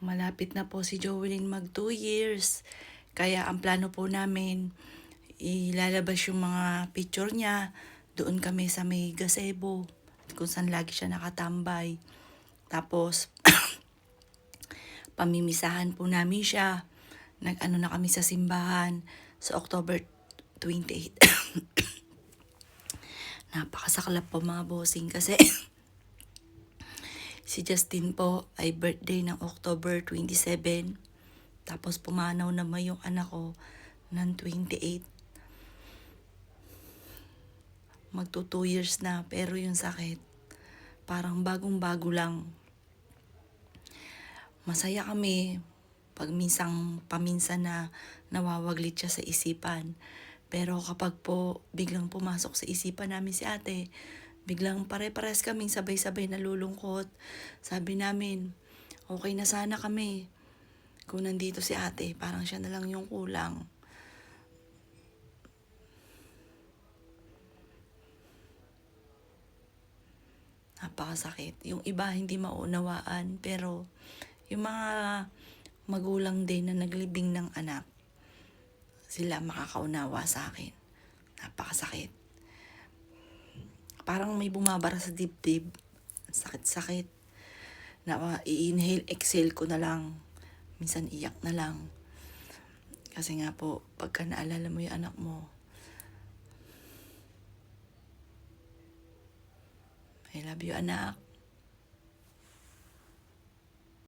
Malapit na po si Jovelyn mag 2 years. Kaya ang plano po namin, ilalabas yung mga picture niya. Doon kami sa may gazebo, kung saan lagi siya nakatambay. Tapos, pamimisahan po namin siya. Nag-ano na kami sa simbahan sa October 28. Napakasaklap po mga bossing kasi si Justin po ay birthday ng October 27. Tapos pumanaw naman yung anak ko ng 28. Magto 2 years na pero yung sakit parang bagong-bago lang. Masaya kami pag minsang paminsan na nawawaglit siya sa isipan. Pero kapag po biglang pumasok sa isipan namin si ate, biglang pare-pares kaming sabay-sabay nalulungkot. Sabi namin, okay na sana kami. Kung nandito si ate, parang siya na lang yung kulang. Napakasakit. Yung iba hindi maunawaan, pero yung mga magulang din na naglibing ng anak, sila makakaunawa sa akin. Napakasakit. Parang may bumabara sa dibdib. Sakit-sakit. Na i-inhale, exhale ko na lang. Minsan iyak na lang. Kasi nga po, pagka naalala mo yung anak mo, I love you anak.